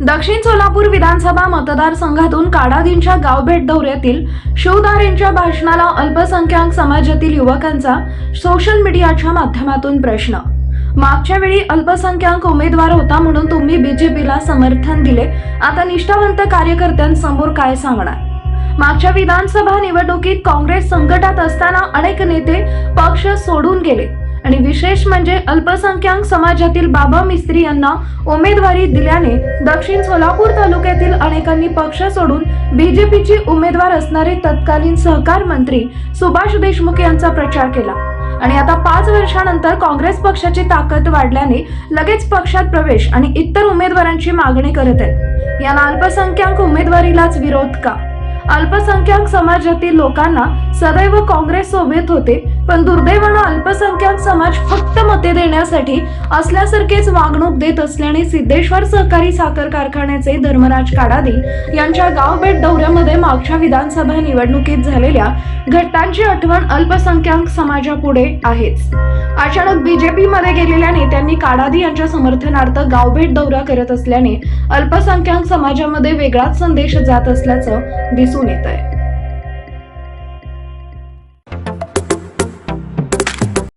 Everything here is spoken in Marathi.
दक्षिण सोलापूर विधानसभा मतदारसंघातून काडादींच्या गावभेट दौऱ्यातील शिवदारेंच्या भाषणाला अल्पसंख्याक समाजातील युवकांचा सोशल मीडियाच्या माध्यमातून प्रश्न. मागच्या वेळी अल्पसंख्याक उमेदवार होता म्हणून तुम्ही बीजेपीला समर्थन दिले. आता निष्ठावंत कार्यकर्त्यांसमोर काय सांगणार? मागच्या विधानसभा निवडणुकीत काँग्रेस संकटात असताना अनेक नेते पक्ष सोडून गेले. आणि विशेष म्हणजे अल्पसंख्याक समाजातील बाबा मिस्त्री यांना उमेदवारी दिल्याने दक्षिण सोलापूर तालुक्यातील अनेकांनी पक्ष सोडून बीजेपीची उमेदवार असणारे तत्कालीन सहकार मंत्री सुभाष देशमुख यांचा प्रचार केला. आणि आता पाच वर्षानंतर काँग्रेस पक्षाची ताकद वाढल्याने लगेच पक्षात प्रवेश आणि इतर उमेदवारांची मागणी करत आहेत. याला अल्पसंख्याक उमेदवारीलाच विरोध का? अल्पसंख्याक समाजातील लोकांना सदैव काँग्रेस सोबत होते पण दुर्दैवानं अल्पसंख्याक समाज फक्त मते देण्यासाठी असल्यासारखेच वागणूक देत असल्याने सिद्धेश्वर सहकारी साखर कारखान्याचे धर्मराज काडादी यांच्या गावभेट दौऱ्यामध्ये मागच्या विधानसभा निवडणुकीत झालेल्या घटनांची आठवण अल्पसंख्याक समाजापुढे आहेच. अचानक बीजेपी मध्ये गेलेल्या नेत्यांनी काडादी यांच्या समर्थनार्थ गावभेट दौरा करत असल्याने अल्पसंख्याक समाजामध्ये वेगळाच संदेश जात असल्याचं दिसून येत आहे